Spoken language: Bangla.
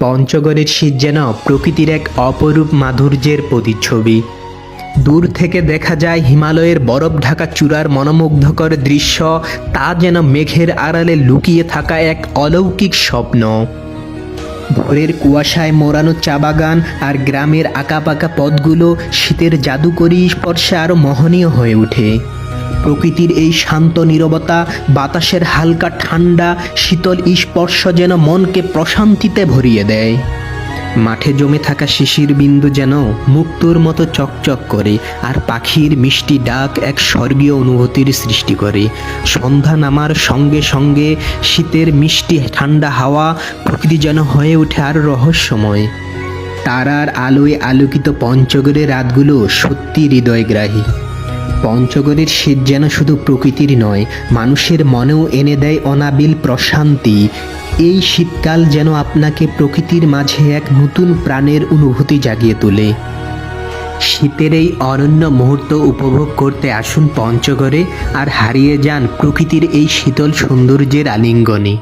পঞ্চগড়ের শীত যেন প্রকৃতির এক অপরূপ মাধুর্যের প্রতিচ্ছবি। দূর থেকে দেখা যায় হিমালয়ের বরফ ঢাকা চূড়ার মনোমুগ্ধকর দৃশ্য, তা যেন মেঘের আড়ালে লুকিয়ে থাকা এক অলৌকিক স্বপ্ন। ভোরের কুয়াশায় মোড়ানো চা বাগান আর গ্রামের আঁকাপাকা পথগুলো শীতের জাদুকরী স্পর্শে আরও মোহনীয় হয়ে ওঠে। প্রকৃতির এই শান্ত নীরবতা, বাতাসের হালকা ঠান্ডা, শীতল স্পর্শ যেন মনকে প্রশান্তিতে ভরিয়ে দেয়। মাঠে জমে থাকা শিশির বিন্দু যেন মুক্তোর মতো চকচক করে আর পাখির মিষ্টি ডাক এক স্বর্গীয় অনুভূতির সৃষ্টি করে। সন্ধ্যা নামার সঙ্গে সঙ্গে শীতের মিষ্টি ঠান্ডা হাওয়া প্রকৃতি যেন হয়ে ওঠে আর রহস্যময়। তারার আলোয় আলোকিত পঞ্চগড়ের রাতগুলো সত্যি হৃদয়গ্রাহী। পঞ্চগড়ের শীত যেন শুধু প্রকৃতির নয়, মানুষের মনেও এনে দেয় অনাবিল প্রশান্তি। এই শীতকাল যেন আপনাকে প্রকৃতির মাঝে এক নতুন প্রাণের অনুভূতি জাগিয়ে তোলে। শীতের এই অনন্য মুহূর্ত উপভোগ করতে আসুন পঞ্চগড়ে আর হারিয়ে যান প্রকৃতির এই শীতল সৌন্দর্যের আলিঙ্গনে।